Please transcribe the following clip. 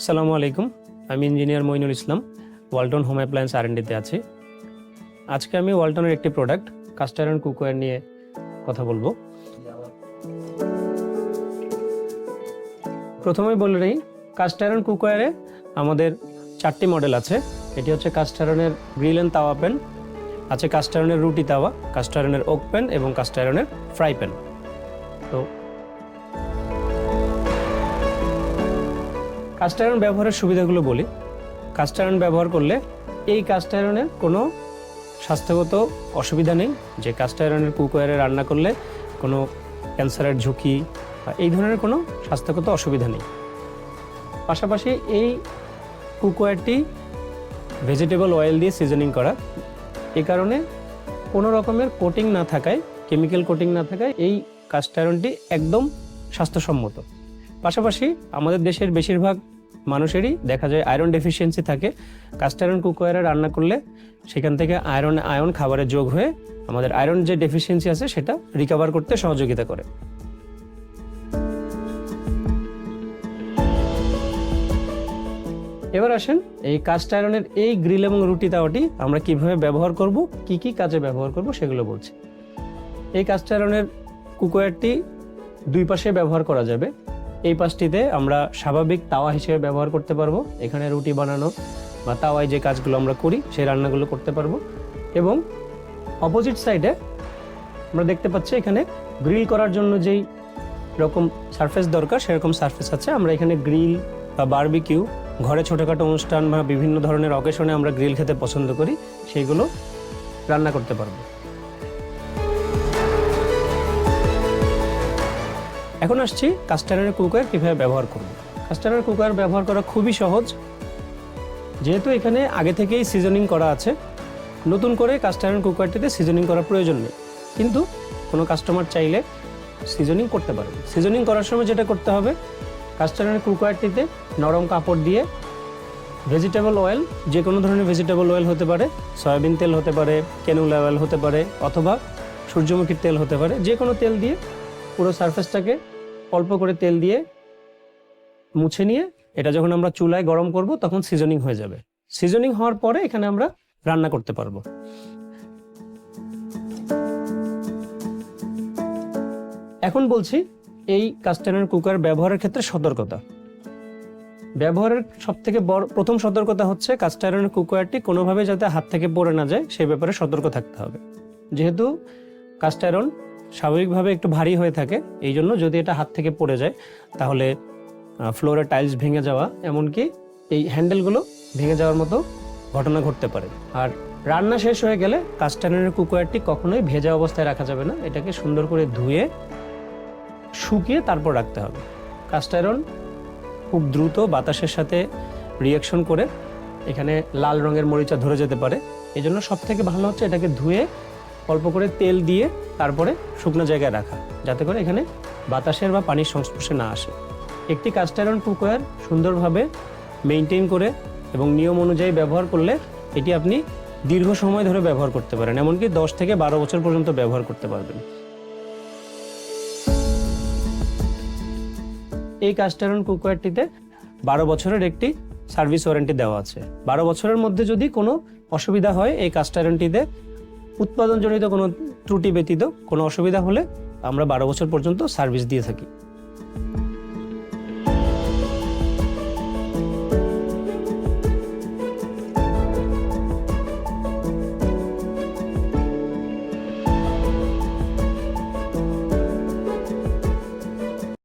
আসসালামু আলাইকুম। আমি engineer Moinul Islam, Walton home appliance আর এন্ডিতে আছি। আজকে আমি ওয়ালটনের একটি প্রোডাক্ট কাস্টার অ্যান্ড কুকওয়্যার নিয়ে কথা বলব। প্রথমেই বলে নেই কাস্টার অ্যান্ড কুকওয়্যারে আমাদের চারটি মডেল আছে। এটি হচ্ছে কাস্টারনের গ্রিল অ্যান্ড তাওয়া প্যান আছে কাস্টারনের রুটি তাওয়া কাস্টারনের ওক প্যান এবং কাস্টারনের ফ্রাই প্যান তো কাস্ট আয়রন ব্যবহারের সুবিধাগুলো বলি। কাস্ট আয়রন ব্যবহার করলে এই কাস্ট আয়রনের কোনো স্বাস্থ্যগত অসুবিধা নেই। যে কাস্ট আয়রনের কুকওয়ারে রান্না করলে কোনো ক্যান্সারের ঝুঁকি এই ধরনের কোনো স্বাস্থ্যগত অসুবিধা নেই। পাশাপাশি এই কুকওয়ারটি ভেজিটেবল অয়েল দিয়ে সিজনিং করা। এই কারণে কোনো রকমের কোটিং না থাকায়, কেমিক্যাল কোটিং না থাকায় এই কাস্ট আয়রনটি একদম স্বাস্থ্যসম্মত। পাশাপাশি আমাদের দেশের বেশিরভাগ মানুষেরই দেখা যায় আয়রন ডেফিসিয়েন্সি থাকে। কাস্ট আয়রন কুকওয়ারে রান্না করলে সেখান থেকে আয়রন আয়ন খাবারে যোগ হয়ে আমাদের আয়রন যে ডেফিসিয়েন্সি আছে সেটা রিকভার করতে সহযোগিতা করে। এবার আসেন এই কাস্ট আয়রনের এই গ্রিল এবং রুটি তাওয়াটি আমরা কীভাবে ব্যবহার করব, কি কি কাজে ব্যবহার করব সেগুলো বলছি। এই কাস্ট আয়রনের কুকওয়ারটি দুই পাশে ব্যবহার করা যাবে। এই পাশটিতে আমরা স্বাভাবিক তাওয়া হিসেবে ব্যবহার করতে পারব। এখানে রুটি বানানো বা তাওয়ায় যে কাজগুলো আমরা করি, সেই রান্নাগুলো করতে পারব। এবং অপোজিট সাইডে আমরা দেখতে পাচ্ছি এখানে গ্রিল করার জন্য যেই রকম সারফেস দরকার, সেরকম সারফেস আছে। আমরা এখানে গ্রিল বা বার্বিকিউ ঘরে ছোটোখাটো অনুষ্ঠান বা বিভিন্ন ধরনের অকেশনে আমরা গ্রিল খেতে পছন্দ করি, সেইগুলো রান্না করতে পারব। এখন আসছি কাস্টারের কুকার কীভাবে ব্যবহার করব। কাস্টারের কুকার ব্যবহার করা খুবই সহজ। যেহেতু এখানে আগে থেকেই সিজনিং করা আছে, নতুন করে কাস্টারের কুকারটিতে সিজনিং করার প্রয়োজন নেই। কিন্তু কোনো কাস্টমার চাইলে সিজনিং করতে পারবে। সিজনিং করার সময় যেটা করতে হবে কাস্টারের কুকারটিতে নরম কাপড় দিয়ে ভেজিটেবল অয়েল যে কোনো ধরনের ভেজিটেবল অয়েল হতে পারে, সয়াবিন তেল হতে পারে কেনুলা অয়েল হতে পারে, অথবা সূর্যমুখীর তেল হতে পারে যে কোনো তেল দিয়ে পুরো সারফেসটাকে অল্প করে তেল দিয়ে মুছে নিয়ে এটা যখন আমরা চুলায় গরম করব, তখন সিজনিং হয়ে যাবে। সিজনিং হওয়ার পরে এখানে আমরা রান্না করতে পারব। এখন বলছি, এই কাস্টার্নার কুকার ব্যবহারের ক্ষেত্রে সতর্কতা। ব্যবহারের সব থেকে বড়, প্রথম সতর্কতা হচ্ছে কাস্টার্নার কুকারটি কোনোভাবে যাতে হাত থেকে পড়ে না যায়, সেই ব্যাপারে সতর্ক থাকতে হবে। যেহেতু কাস্ট আয়রন স্বাভাবিকভাবে একটু ভারী হয়ে থাকে। এই জন্য যদি এটা হাত থেকে পড়ে যায়, তাহলে ফ্লোরে টাইলস ভেঙে যাওয়া, এমনকি এই হ্যান্ডেলগুলো ভেঙে যাওয়ার মতো ঘটনা ঘটতে পারে। আর রান্না শেষ হয়ে গেলে কাস্টানের কুকারটি কখনোই ভেজা অবস্থায় রাখা যাবে না। এটাকে সুন্দর করে ধুয়ে, শুকিয়ে তারপর রাখতে হবে। কাস্ট আয়রন খুব দ্রুত বাতাসের সাথে রিয়াকশন করে এখানে লাল রঙের মরিচা ধরে যেতে পারে। এই জন্য সব থেকে ভালো হচ্ছে এটাকে ধুয়ে অল্প করে তেল দিয়ে তারপরে শুকনো জায়গায় রাখা, যাতে করে এখানে বাতাসের বা পানির সংস্পর্শে না আসে। একটি কাস্ট আয়রন কুকওয়্যার সুন্দরভাবে মেনটেন করে এবং নিয়ম অনুযায়ী ব্যবহার করলে এটি আপনি দীর্ঘ সময় ধরে ব্যবহার করতে পারেন, এমনকি দশ থেকে বারো বছর পর্যন্ত ব্যবহার করতে পারবেন। এই কাস্ট আয়রন কুকওয়্যারটিতে বারো বছরের একটি সার্ভিস ওয়ারেন্টি দেওয়া আছে। বারো বছরের মধ্যে যদি কোনো অসুবিধা হয়, এই কাস্ট আয়রনটিতে উৎপাদনজনিত কোনো ত্রুটি ব্যতীত কোনো অসুবিধা হলে আমরা বারো বছর পর্যন্ত সার্ভিস দিয়ে থাকি।